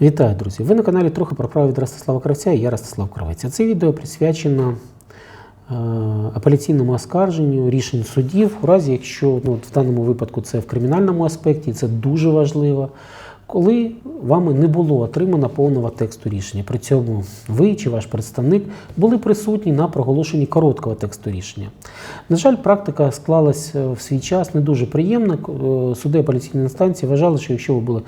Вітаю, друзі! Ви на каналі трохи про право від Ростислава Кравця і я Ростислав Кравець. А Це відео присвячено е, апеляційному оскарженню рішень судів, у разі, якщо ну, в даному випадку це в кримінальному аспекті, це дуже важливо, коли вами не було отримано повного тексту рішення. При цьому ви чи ваш представник були присутні на проголошенні короткого тексту рішення. На жаль, практика склалася в свій час не дуже приємно. Е, Суди апеляційної інстанції вважали, що якщо ви були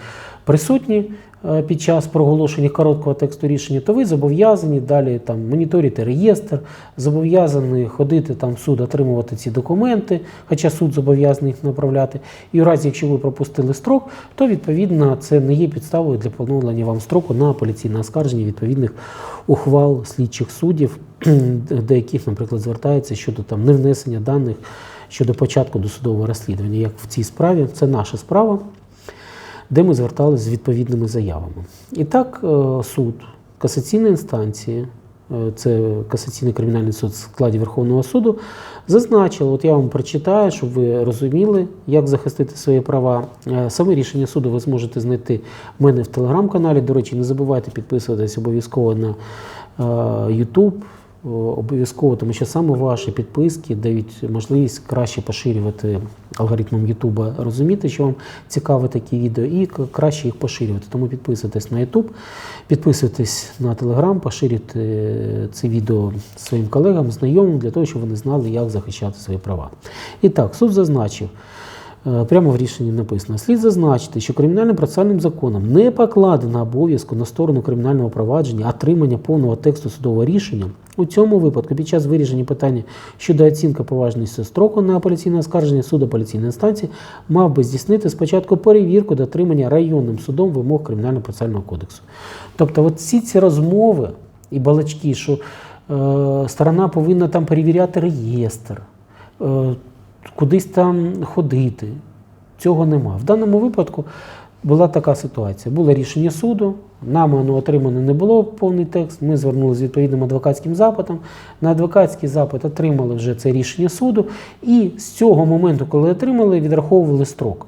присутні е, під час проголошення короткого тексту рішення, то ви зобов'язані далі там моніторити реєстр, зобов'язані ходити там в суд, отримувати ці документи, хоча суд зобов'язаний їх направляти. І у разі, якщо ви пропустили строк, то відповідно це не є підставою для поновлення вам строку на апеляційне оскарження відповідних ухвал слідчих суддів, до яких, наприклад, звертається щодо там невнесення даних щодо початку досудового розслідування, як в цій справі. Це наша справа де ми зверталися з відповідними заявами. І так, е, суд касаційної інстанції, е, це касаційний кримінальний суд в складі Верховного суду, зазначив, от я вам прочитаю, щоб ви розуміли, як захистити свої права. Е, Саме рішення суду ви зможете знайти в мене в телеграм-каналі. До речі, не забувайте підписуватись обов'язково на YouTube. О, Обов'язково, тому що саме ваші підписки дають можливість краще поширювати алгоритмом Ютуба, розуміти, що вам цікаві такі відео, і краще їх поширювати. Тому підписуйтесь на Ютуб, підписуйтесь на Телеграм, поширюйте е, це відео своїм колегам, знайомим, для того, щоб вони знали, як захищати свої права. І так, суд зазначив. Е, Прямо в рішенні написано: слід зазначити, що кримінальним процесуальним законом не покладено обов'язку на сторону кримінального провадження отримання повного тексту судового рішення. У цьому випадку, під час вирішення питання щодо оцінки поважності строку на апеляційне оскарження суду апеляційної інстанції мав би здійснити спочатку перевірку дотримання районним судом вимог кримінального процесуального кодексу. Тобто, от всі ці розмови і балачки, що е, сторона повинна там перевіряти реєстр. Кудись там ходити. Цього нема. В даному випадку була така ситуація. Було рішення суду, нам воно отримано не було повний текст. Ми звернулися з відповідним адвокатським запитом. На адвокатський запит отримали вже це рішення суду, і з цього моменту, коли отримали, відраховували строк.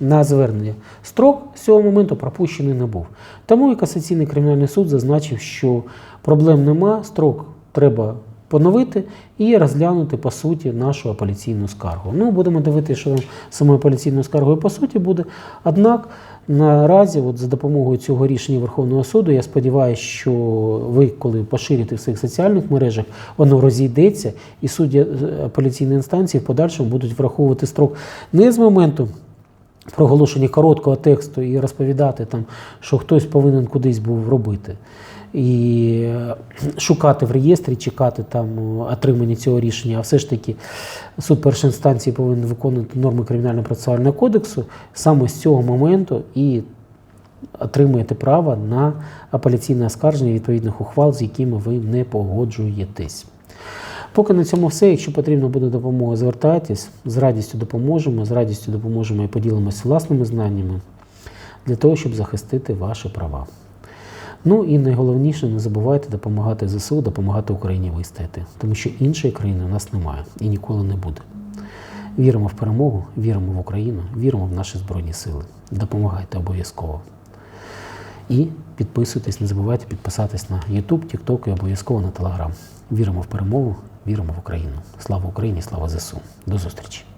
На звернення строк з цього моменту пропущений не був. Тому і касаційний кримінальний суд зазначив, що проблем нема, строк треба поновити і розглянути по суті нашу апеляційну скаргу. Ну, будемо дивитися, що самою апеляційною скаргою по суті буде. Однак наразі, от за допомогою цього рішення Верховного суду, я сподіваюся, що ви, коли поширите в своїх соціальних мережах, воно розійдеться, і судді е, апеляційної інстанції в подальшому будуть враховувати строк не з моменту проголошення короткого тексту і розповідати там, що хтось повинен кудись був робити. І е, шукати в реєстрі, чекати там е, отримання цього рішення, а все ж таки суд першої інстанції повинен виконувати норми кримінального процесуального кодексу саме з цього моменту і отримуєте право на апеляційне оскарження відповідних ухвал, з якими ви не погоджуєтесь. Поки на цьому все. Якщо потрібна буде допомога, звертайтесь, з радістю допоможемо, з радістю допоможемо і поділимося власними знаннями для того, щоб захистити ваші права. Ну і найголовніше, не забувайте допомагати ЗСУ, допомагати Україні вистояти, тому що іншої країни у нас немає і ніколи не буде. Віримо в перемогу, віримо в Україну, віримо в наші Збройні Сили. Допомагайте обов'язково. І підписуйтесь, не забувайте підписатись на YouTube, TikTok і обов'язково на Telegram. Віримо в перемогу, віримо в Україну. Слава Україні, слава ЗСУ. До зустрічі!